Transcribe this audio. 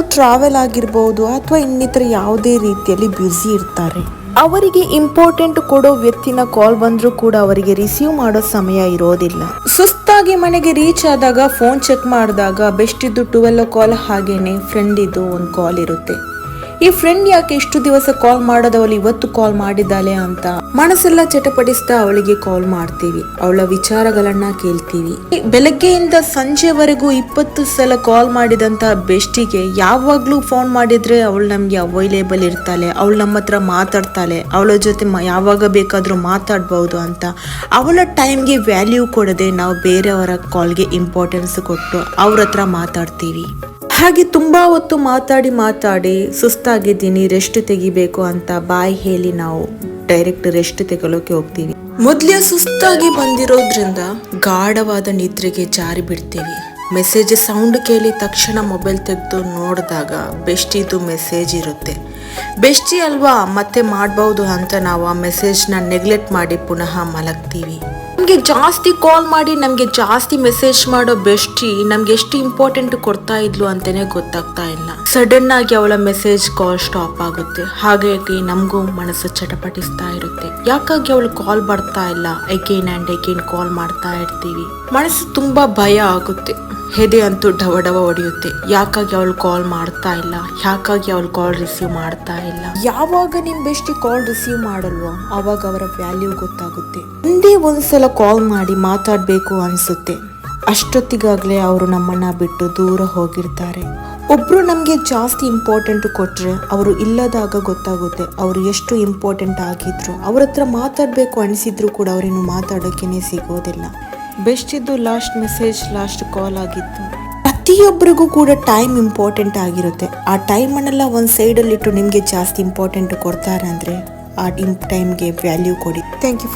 Travel ಆಗಿರ್ಬೋದು ಅಥವಾ ಇನ್ನಿತರ ಯಾವುದೇ ರೀತಿಯಲ್ಲಿ ಬ್ಯುಸಿ ಇರ್ತಾರೆ. ಅವರಿಗೆ ಇಂಪಾರ್ಟೆಂಟ್ ಕೊಡೋ ವ್ಯಕ್ತಿನ ಕಾಲ್ ಬಂದರೂ ಕೂಡ ಅವರಿಗೆ ರಿಸೀವ್ ಮಾಡೋ ಸಮಯ ಇರೋದಿಲ್ಲ. ಸುಸ್ತಾಗಿ ಮನೆಗೆ ರೀಚ್ ಆದಾಗ ಫೋನ್ ಚೆಕ್ ಮಾಡಿದಾಗ, ಬೆಸ್ಟ್ ಇದ್ದು ಟುವೆಲ್ ಕಾಲ್ ಹಾಗೇನೆ ಫ್ರೆಂಡ್ ಇದು ಒಂದು ಕಾಲ್ ಇರುತ್ತೆ. ಈ ಫ್ರೆಂಡ್ ಯಾಕೆ ಇಷ್ಟು ದಿವಸ ಕಾಲ್ ಮಾಡೋದವಳು ಇವತ್ತು ಕಾಲ್ ಮಾಡಿದ್ದಾಳೆ ಅಂತ ಮನಸ್ಸೆಲ್ಲ ಚಟಪಡಿಸ್ತಾ ಅವಳಿಗೆ ಕಾಲ್ ಮಾಡ್ತೀವಿ. ಅವಳ ವಿಚಾರಗಳನ್ನ ಕೇಳ್ತೀವಿ. ಬೆಳಗ್ಗೆಯಿಂದ ಸಂಜೆವರೆಗೂ ಇಪ್ಪತ್ತು ಸಲ ಕಾಲ್ ಮಾಡಿದಂತ ಬೆಸ್ಟಿಗೆ ಯಾವಾಗ್ಲೂ ಫೋನ್ ಮಾಡಿದ್ರೆ ಅವಳು ನಮ್ಗೆ ಅವೈಲೇಬಲ್ ಇರ್ತಾಳೆ. ಅವಳು ನಮ್ಮ ಹತ್ರ ಮಾತಾಡ್ತಾಳೆ. ಅವಳ ಜೊತೆ ಯಾವಾಗ ಬೇಕಾದ್ರೂ ಮಾತಾಡ್ಬಹುದು ಅಂತ. ಅವಳ ಟೈಮ್ಗೆ ವ್ಯಾಲ್ಯೂ ಕೊಡದೆ ನಾವು ಬೇರೆಯವರ ಕಾಲ್ಗೆ ಇಂಪಾರ್ಟೆನ್ಸ್ ಕೊಟ್ಟು ಅವ್ರ ಹತ್ರ ಮಾತಾಡ್ತೀವಿ. ಹಾಗೆ ತುಂಬ ಹೊತ್ತು ಮಾತಾಡಿ ಮಾತಾಡಿ ಸುಸ್ತಾಗಿದ್ದೀನಿ ರೆಸ್ಟ್ ತೆಗಿಬೇಕು ಅಂತ ಬಾಯಿ ಹೇಳಿ ನಾವು ಡೈರೆಕ್ಟ್ ರೆಸ್ಟ್ ತೆಗೊಳ್ಳೋಕೆ ಹೋಗ್ತೀವಿ. ಮೊದಲೇ ಸುಸ್ತಾಗಿ ಬಂದಿರೋದ್ರಿಂದ ಗಾಢವಾದ ನಿದ್ರೆಗೆ ಜಾರಿ ಬಿಡ್ತೀವಿ. ಮೆಸೇಜ್ ಸೌಂಡ್ ಕೇಳಿ ತಕ್ಷಣ ಮೊಬೈಲ್ ತೆಗೆದು ನೋಡಿದಾಗ ಬೆಸ್ಟಿದು ಮೆಸೇಜ್ ಇರುತ್ತೆ. ಬೆಸ್ಟಿ ಅಲ್ವಾ, ಮತ್ತೆ ಮಾಡ್ಬೋದು ಅಂತ ನಾವು ಆ ಮೆಸೇಜ್ನ ನೆಗ್ಲೆಕ್ಟ್ ಮಾಡಿ ಪುನಃ ಮಲಗ್ತೀವಿ. ನಮಗೆ ಜಾಸ್ತಿ ಕಾಲ್ ಮಾಡಿ ನಮಗೆ ಜಾಸ್ತಿ ಮೆಸೇಜ್ ಮಾಡೋ ಬೆಸ್ಟಿ ನಮ್ಗೆ ಎಷ್ಟು ಇಂಪಾರ್ಟೆಂಟ್ ಕೊಡ್ತಾ ಇದ್ಲು ಅಂತಾನೆ ಗೊತ್ತಾಗ್ತಾ ಇಲ್ಲ. ಸಡನ್ ಆಗಿ ಅವಳ ಮೆಸೇಜ್ ಕಾಲ್ ಸ್ಟಾಪ್ ಆಗುತ್ತೆ. ಹಾಗಾಗಿ ನಮಗೂ ಮನಸ್ಸು ಚಟಪಟಿಸ್ತಾ ಇರುತ್ತೆ. ಯಾಕಾಗಿ ಅವಳು ಕಾಲ್ ಬರ್ತಾ ಇಲ್ಲ? ಅಗೇನ್ ಆ್ಯಂಡ್ ಅಗೇನ್ ಕಾಲ್ ಮಾಡ್ತಾ ಇರ್ತೀವಿ. ಮನಸ್ಸು ತುಂಬಾ ಭಯ ಆಗುತ್ತೆ. ಹೆದೆ ಅಂತೂ ಡವ ಡವ ಹೊಡೆಯುತ್ತೆ. ಯಾಕಾಗಿ ಅವಳು ಕಾಲ್ ಮಾಡ್ತಾ ಇಲ್ಲ? ಯಾಕಾಗಿ ಅವಳು ಕಾಲ್ ರಿಸೀವ್ ಮಾಡ್ತಾ ಇಲ್ಲ? ಯಾವಾಗ ನಿಮ್ ಬೆಸ್ಟ್ ಕಾಲ್ ರಿಸೀವ್ ಮಾಡಲ್ವೋ? ಅವಾಗ ಅವರ ವ್ಯಾಲ್ಯೂ ಗೊತ್ತಾಗುತ್ತೆ. ಒಂದೇ ಒಂದ್ಸಲ ಕಾಲ್ ಮಾಡಿ ಮಾತಾಡ್ಬೇಕು ಅನ್ಸುತ್ತೆ. ಅಷ್ಟೊತ್ತಿಗಾಗ್ಲೇ ಅವರು ನಮ್ಮನ್ನ ಬಿಟ್ಟು ದೂರ ಹೋಗಿರ್ತಾರೆ. ಒಬ್ರು ನಮ್ಗೆ ಜಾಸ್ತಿ ಇಂಪಾರ್ಟೆಂಟ್ ಕೊಟ್ರೆ ಅವರು ಇಲ್ಲದಾಗ ಗೊತ್ತಾಗುತ್ತೆ ಅವರು ಎಷ್ಟು ಇಂಪಾರ್ಟೆಂಟ್ ಆಗಿದ್ರು. ಅವ್ರ ಹತ್ರ ಮಾತಾಡ್ಬೇಕು ಅನಿಸಿದ್ರು ಕೂಡ ಅವರಿನ್ನು ಮಾತಾಡೋಕ್ಕೇನೆ ಸಿಗೋದಿಲ್ಲ. ಬೆಸ್ಟ್ ಇದ್ದು ಲಾಸ್ಟ್ ಮೆಸೇಜ್ ಲಾಸ್ಟ್ ಕಾಲ್ ಆಗಿತ್ತು. ಪ್ರತಿಯೊಬ್ಬರಿಗೂ ಕೂಡ ಟೈಮ್ ಇಂಪಾರ್ಟೆಂಟ್ ಆಗಿರುತ್ತೆ. ಆ ಟೈಮನ್ನೆಲ್ಲ ಒಂದು ಸೈಡಲ್ಲಿಟ್ಟು ನಿಮಗೆ ಜಾಸ್ತಿ ಇಂಪಾರ್ಟೆಂಟ್ ಕೊಡ್ತಾರೆ ಅಂದರೆ ಆ ಟೈಮ್ಗೆ ವ್ಯಾಲ್ಯೂ ಕೊಡಿ. Thank you